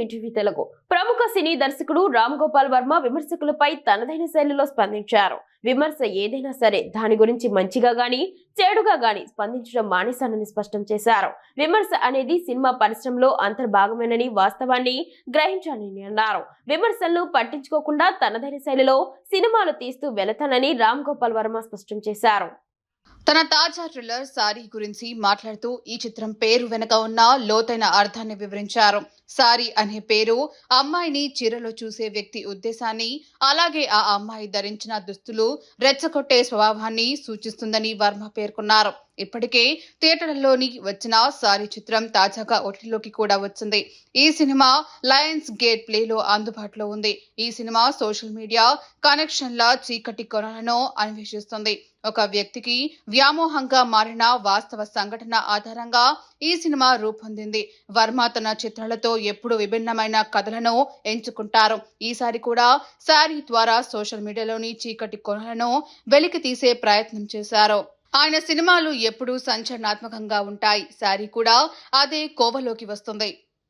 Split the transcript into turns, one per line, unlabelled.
Interview Telugu. ప్రముఖ సినీ దర్శకుడు రామ్ గోపాల్ వర్మ విమర్శకులపై తనదైన శైలిలో స్పందించారు. విమర్శ ఏదైనా సరే దాని గురించి మంచిగా గాని చెడుగా గాని స్పందించడం మానేశానని స్పష్టం చేశారు. విమర్శ అనేది సినిమా పరిశ్రమలో అంతర్భాగమేనని వాస్తవాన్ని గ్రహించాలని అన్నారు. విమర్శలను పట్టించుకోకుండా తనదైన శైలిలో సినిమాలు తీస్తూ వెళతానని రామ్ గోపాల్ వర్మ స్పష్టం చేశారు.
తన తాజా థ్రిల్లర్ సారీ గురించి మాట్లాడుతూ ఈ చిత్రం పేరు వెనుక ఉన్న లోతైన అర్థాన్ని వివరించారు. సారీ అనే పేరు అమ్మాయిని చీరలో చూసే వ్యక్తి ఉద్దేశాన్ని అలాగే ఆ అమ్మాయి ధరించిన దుస్తులు రెచ్చగొట్టే స్వభావాన్ని సూచిస్తుందని వర్మ పేర్కొన్నారు. ఇప్పటికే థియేటర్లలోని వచ్చిన సారీ చిత్రం తాజాగా ఓటీటీలోకి కూడా వచ్చింది. ఈ సినిమా లయన్స్ గేట్ ప్లేలో అందుబాటులో ఉంది. ఈ సినిమా సోషల్ మీడియా కనెక్షన్ల చీకటి కొనలను అన్వేషిస్తుంది. ఒక వ్యక్తికి వ్యామోహంగా మారిన వాస్తవ సంఘటన ఆధారంగా ఈ సినిమా రూపొందింది. వర్మ తన చిత్రాలతో ఎప్పుడు విభిన్నమైన కథలను ఎంచుకుంటారు. ఈసారి కూడా శారీ ద్వారా సోషల్ మీడియాలోని చీకటి కొనలను వెలికి తీసే ప్రయత్నం చేశారు. ఆయన సినిమాలు ఎప్పుడూ సంచలనాత్మకంగా ఉంటాయి. శారీ కూడా అదే కోవలోకి వస్తుంది.